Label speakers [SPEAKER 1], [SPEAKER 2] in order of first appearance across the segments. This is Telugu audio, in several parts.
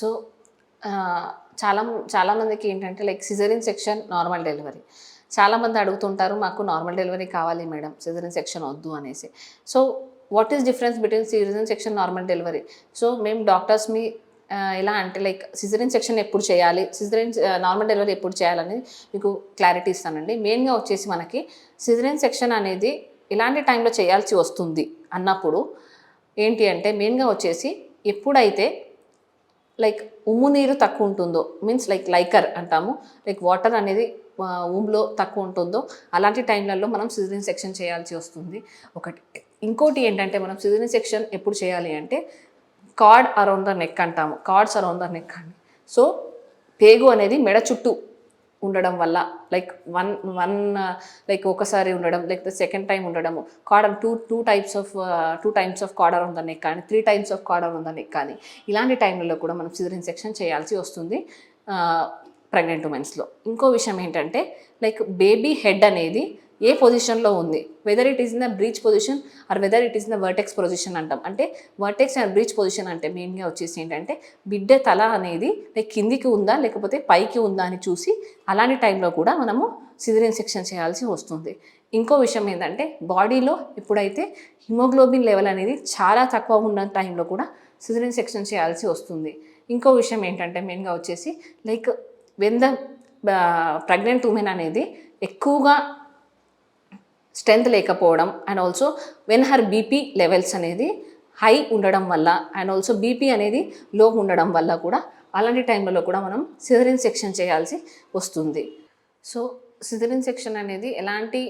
[SPEAKER 1] సో చాలా చాలామందికి ఏంటంటే like caesarean section normal delivery. చాలామంది అడుగుతుంటారు మాకు నార్మల్ డెలివరీ కావాలి మేడం సిజరిన్ సెక్షన్ వద్దు అనేసి. So what is difference between caesarean section normal delivery? So మేము డాక్టర్స్ మీ ఎలా అంటే లైక్ సిజరిన్ సెక్షన్ ఎప్పుడు చేయాలి సిజరిన్ నార్మల్ డెలివరీ ఎప్పుడు చేయాలని మీకు క్లారిటీ ఇస్తానండి. మెయిన్గా వచ్చేసి మనకి సిజరిన్ సెక్షన్ అనేది ఎలాంటి టైంలో చేయాల్సి వస్తుంది అన్నప్పుడు ఏంటి అంటే మెయిన్గా వచ్చేసి ఎప్పుడైతే లైక్ ఉమ్ము నీరు తక్కువ ఉంటుందో మీన్స్ లైక్ లైకర్ అంటాము. లైక్ వాటర్ అనేది ఉమ్లో తక్కువ ఉంటుందో అలాంటి టైంలలో మనం సిజరిన్ సెక్షన్ చేయాల్సి వస్తుంది. ఒకటి ఇంకోటి ఏంటంటే మనం సిజరిన్ సెక్షన్ ఎప్పుడు చేయాలి అంటే కార్డ్ అరౌండ్ ద నెక్ అంటాము. కార్డ్స్ అరౌండ్ ద నెక్ అని సో పేగు అనేది మెడ చుట్టూ ఉండడం వల్ల లైక్ వన్ వన్ లైక్ ఒకసారి ఉండడం లేకపోతే సెకండ్ టైం ఉండడము. కార్డర్ two two types of two times of కార్డర్ ఉందని కానీ త్రీ టైమ్స్ ఆఫ్ కార్డర్ ఉందని కానీ ఇలాంటి టైంలలో కూడా మనం సిజరిన్ సెక్షన్ చేయాల్సి వస్తుంది uh, ప్రెగ్నెంట్ ఉమెన్స్లో ఇంకో విషయం ఏంటంటే లైక్ బేబీ హెడ్ అనేది ఏ పొజిషన్లో ఉంది? Whether it is in the breech position or whether it is in the vertex position అంటాం. అంటే వర్టెక్స్ అండ్ బ్రీచ్ పొజిషన్ అంటే మెయిన్గా వచ్చేసి ఏంటంటే బిడ్డ తల అనేది లైక్ కిందికి ఉందా లేకపోతే పైకి ఉందా అని చూసి అలాంటి టైంలో కూడా మనము సిజరిన్ సెక్షన్ చేయాల్సి వస్తుంది. ఇంకో విషయం ఏంటంటే బాడీలో ఎప్పుడైతే హిమోగ్లోబిన్ లెవెల్ అనేది చాలా తక్కువ ఉన్న టైంలో కూడా సిజరిన్ సెక్షన్ చేయాల్సి వస్తుంది. ఇంకో విషయం ఏంటంటే మెయిన్గా వచ్చేసి like when the pregnant women అనేది ఎక్కువగా స్ట్రెంత్ లేకపోవడం and also when her BP levels అనేది హై ఉండడం వల్ల అండ్ ఆల్సో బీపీ అనేది లో ఉండడం వల్ల కూడా అలాంటి టైంలలో కూడా మనం సిజరిన్ సెక్షన్ చేయాల్సి వస్తుంది. సో సిజరిన్ సెక్షన్ అనేది ఎలాంటి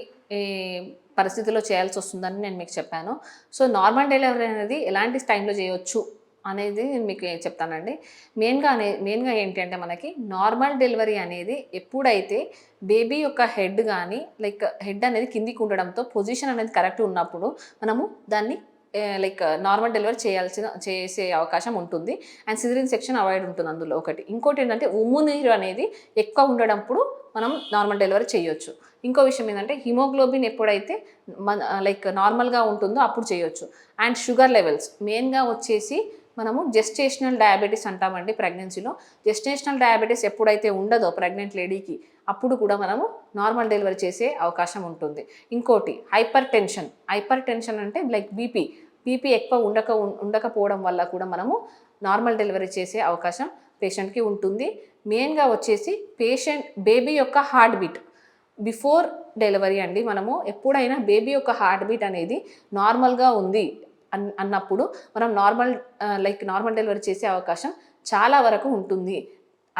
[SPEAKER 1] పరిస్థితిలో చేయాల్సి వస్తుందని నేను మీకు చెప్పాను. సో నార్మల్ డెలివరీ అనేది ఎలాంటి టైంలో చేయొచ్చు అనేది నేను మీకు చెప్తానండి. మెయిన్గా అనే మెయిన్గా ఏంటంటే మనకి నార్మల్ డెలివరీ అనేది ఎప్పుడైతే బేబీ యొక్క హెడ్ కానీ లైక్ హెడ్ అనేది కిందికి ఉండడంతో పొజిషన్ అనేది కరెక్ట్ ఉన్నప్పుడు మనము దాన్ని లైక్ నార్మల్ డెలివరీ చేయాల్సిన చేసే అవకాశం ఉంటుంది. అండ్ సిజరిన్ సెక్షన్ అవాయిడ్ ఉంటుంది అందులో ఒకటి. ఇంకోటి ఏంటంటే ఉమ్ము నీరు అనేది ఎక్కువ ఉండడంప్పుడు మనం నార్మల్ డెలివరీ చేయొచ్చు. ఇంకో విషయం ఏంటంటే హిమోగ్లోబిన్ ఎప్పుడైతే మన లైక్ నార్మల్గా ఉంటుందో అప్పుడు చేయొచ్చు. And sugar levels. మెయిన్గా వచ్చేసి మనము జెస్టేషనల్ డయాబెటీస్ అంటామండి ప్రెగ్నెన్సీలో జెస్టేషనల్ డయాబెటీస్ ఎప్పుడైతే ఉండదో ప్రెగ్నెంట్ లేడీకి అప్పుడు కూడా మనము నార్మల్ డెలివరీ చేసే అవకాశం ఉంటుంది. ఇంకోటి హైపర్ టెన్షన్ హైపర్ టెన్షన్ అంటే లైక్ బీపీ బీపీ ఎక్కువ ఉండక ఉండకపోవడం వల్ల కూడా మనము నార్మల్ డెలివరీ చేసే అవకాశం పేషెంట్కి ఉంటుంది. మెయిన్గా వచ్చేసి పేషెంట్ బేబీ యొక్క హార్ట్ బీట్ బిఫోర్ డెలివరీ అండి మనము ఎప్పుడైనా బేబీ యొక్క హార్ట్ బీట్ అనేది నార్మల్గా ఉంది. అన్నప్పుడు మనం నార్మల్ లైక్ నార్మల్ డెలివరీ చేసే అవకాశం చాలా వరకు ఉంటుంది.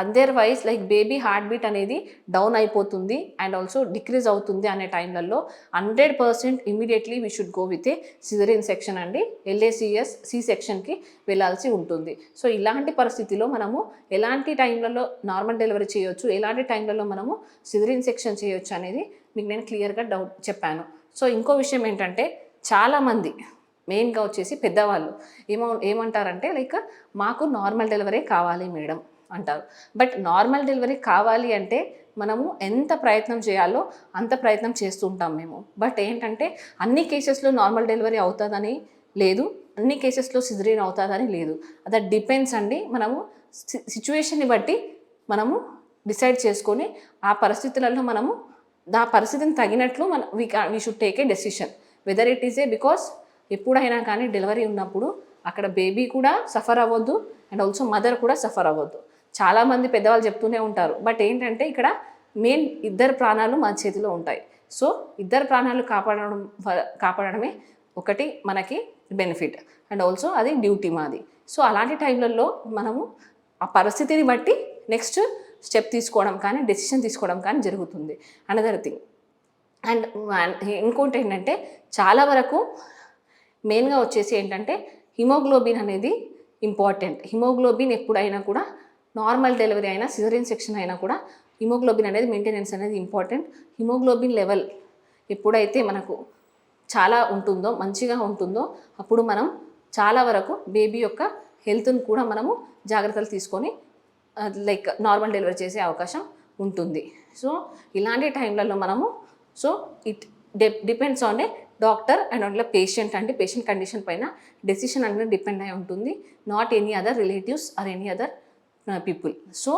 [SPEAKER 1] Otherwise like baby heartbeat అనేది డౌన్ అయిపోతుంది అండ్ ఆల్సో డిక్రీజ్ అవుతుంది అనే టైంలలో hundred percent immediately we should go with a caesarean section అండి. ఎల్ఏసిఎస్ సి సెక్షన్కి వెళ్ళాల్సి ఉంటుంది. సో ఇలాంటి పరిస్థితిలో మనము ఎలాంటి టైంలలో నార్మల్ డెలివరీ చేయొచ్చు ఎలాంటి టైంలలో మనము సిజరిన్ సెక్షన్ చేయొచ్చు అనేది మీకు నేను క్లియర్గా డౌట్ చెప్పాను. సో ఇంకో విషయం ఏంటంటే చాలామంది మెయిన్గా వచ్చేసి పెద్దవాళ్ళు. ఏమో ఏమంటారంటే లైక్ మాకు నార్మల్ డెలివరీ కావాలి మేడం అంటారు. బట్ నార్మల్ డెలివరీ కావాలి అంటే మనము ఎంత ప్రయత్నం చేయాలో అంత ప్రయత్నం చేస్తుంటాం మేము. బట్ ఏంటంటే అన్ని కేసెస్లో నార్మల్ డెలివరీ అవుతుందని లేదు అన్ని కేసెస్లో సిజరీన్ అవుతుందని లేదు. దట్ డిపెండ్స్ అండి మనము సిచ్యువేషన్ని బట్టి మనము డిసైడ్ చేసుకొని ఆ పరిస్థితులలో మనము ఆ పరిస్థితిని తగినట్లు మన we we should take a decision whether it is a because ఎప్పుడైనా కానీ డెలివరీ ఉన్నప్పుడు అక్కడ బేబీ కూడా సఫర్ అవ్వద్దు అండ్ ఆల్సో మదర్ కూడా సఫర్ అవ్వద్దు. చాలామంది పెద్దవాళ్ళు చెప్తూనే ఉంటారు. బట్ ఏంటంటే ఇక్కడ మెయిన్ ఇద్దరు ప్రాణాలు మన చేతిలో ఉంటాయి. సో ఇద్దరు ప్రాణాలు కాపాడడం కాపాడడమే ఒకటి మనకి బెనిఫిట్. అండ్ ఆల్సో అది డ్యూటీ మాది. సో అలాంటి టైంలలో మనము ఆ పరిస్థితిని బట్టి నెక్స్ట్ స్టెప్ తీసుకోవడం కానీ డెసిషన్ తీసుకోవడం కానీ జరుగుతుంది. అనదర్ థింగ్ అండ్ ఇంకోటి ఏంటంటే చాలా వరకు మెయిన్గా వచ్చేసి ఏంటంటే హిమోగ్లోబిన్ అనేది ఇంపార్టెంట్. హిమోగ్లోబిన్ ఎప్పుడైనా కూడా నార్మల్ డెలివరీ అయినా సిజరిన్ సెక్షన్ అయినా కూడా హిమోగ్లోబిన్ అనేది మెయింటెనెన్స్ అనేది ఇంపార్టెంట్. హిమోగ్లోబిన్ లెవెల్ ఎప్పుడైతే మనకు చాలా ఉంటుందో మంచిగా ఉంటుందో అప్పుడు మనం చాలా వరకు బేబీ యొక్క హెల్త్ను కూడా మనము జాగ్రత్తలు తీసుకొని లైక్ నార్మల్ డెలివరీ చేసే అవకాశం ఉంటుంది. సో ఇలాంటి టైంలలో మనము so it depends on a doctor and అందులో పేషెంట్ అంటే పేషెంట్ కండిషన్ పైన డెసిషన్ అనేది డిపెండ్ అయి ఉంటుంది. Not any other relatives or any other people so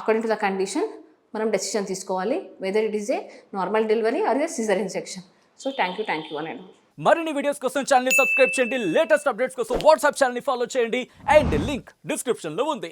[SPEAKER 1] according to the condition మనం డెసిషన్ తీసుకోవాలి. Whether it is a normal delivery or a caesarean section so thank you thank you అని
[SPEAKER 2] మరిన్ని వీడియోస్ కోసం ఛానల్ సబ్స్క్రైబ్ చేయండి. లేటెస్ట్ అప్డేట్స్ కోసం వాట్సాప్ ఛానల్ ఫాలో చేయండి. అండ్ లింక్ డిస్క్రిప్షన్లో ఉంది.